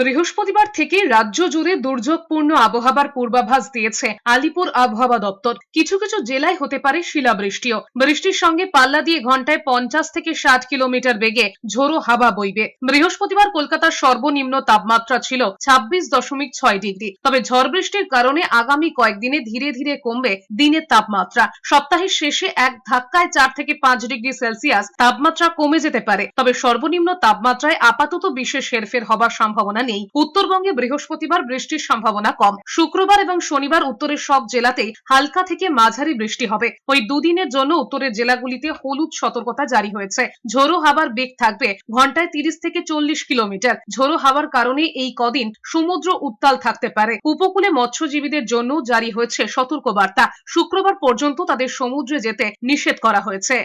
বৃহস্পতিবার থেকে রাজ্য জুড়ে দুর্যোগপূর্ণ আবহাওয়ার পূর্বাভাস দিয়েছে আলিপুর আবহাওয়া দপ্তর। কিছু কিছু জেলায় হতে পারে শিলাবৃষ্টিও। বৃষ্টির সঙ্গে পাল্লা দিয়ে ঘন্টায় পঞ্চাশ থেকে ষাট কিলোমিটার বেগে ঝোড়ো হাওয়া বইবে। বৃহস্পতিবার কলকাতার সর্বনিম্ন তাপমাত্রা ছিল ছাব্বিশ দশমিক ছয় ডিগ্রি। তবে ঝড় বৃষ্টির কারণে আগামী কয়েকদিনে ধীরে ধীরে কমবে দিনের তাপমাত্রা। সপ্তাহের শেষে এক ধাক্কায় চার থেকে পাঁচ ডিগ্রি সেলসিয়াস তাপমাত্রা কমে যেতে পারে। তবে সর্বনিম্ন তাপমাত্রায় আপাতত বিশেষ হেরফের হবার সম্ভাবনা নেই উত্তরবঙ্গে বৃহস্পতিবার বৃষ্টির সম্ভাবনা কম। শুক্রবার এবং শনিবার উত্তরের সব জেলাতেই হালকা থেকে মাঝারি বৃষ্টি হবে। ওই দুদিনের জন্য উত্তরের জেলাগুলিতে হলুদ সতর্কতা জারি হয়েছে। ঝোড়ো হাওয়ার বেগ থাকবে ঘন্টায় তিরিশ থেকে চল্লিশ কিলোমিটার। ঝোড়ো হাওয়ার কারণে এই কদিন সমুদ্র উত্তাল থাকতে পারে। উপকূলে মৎস্যজীবীদের জন্য জারি হয়েছে সতর্কবার্তা। শুক্রবার পর্যন্ত তাদের সমুদ্রে যেতে নিষেধ করা হয়েছে।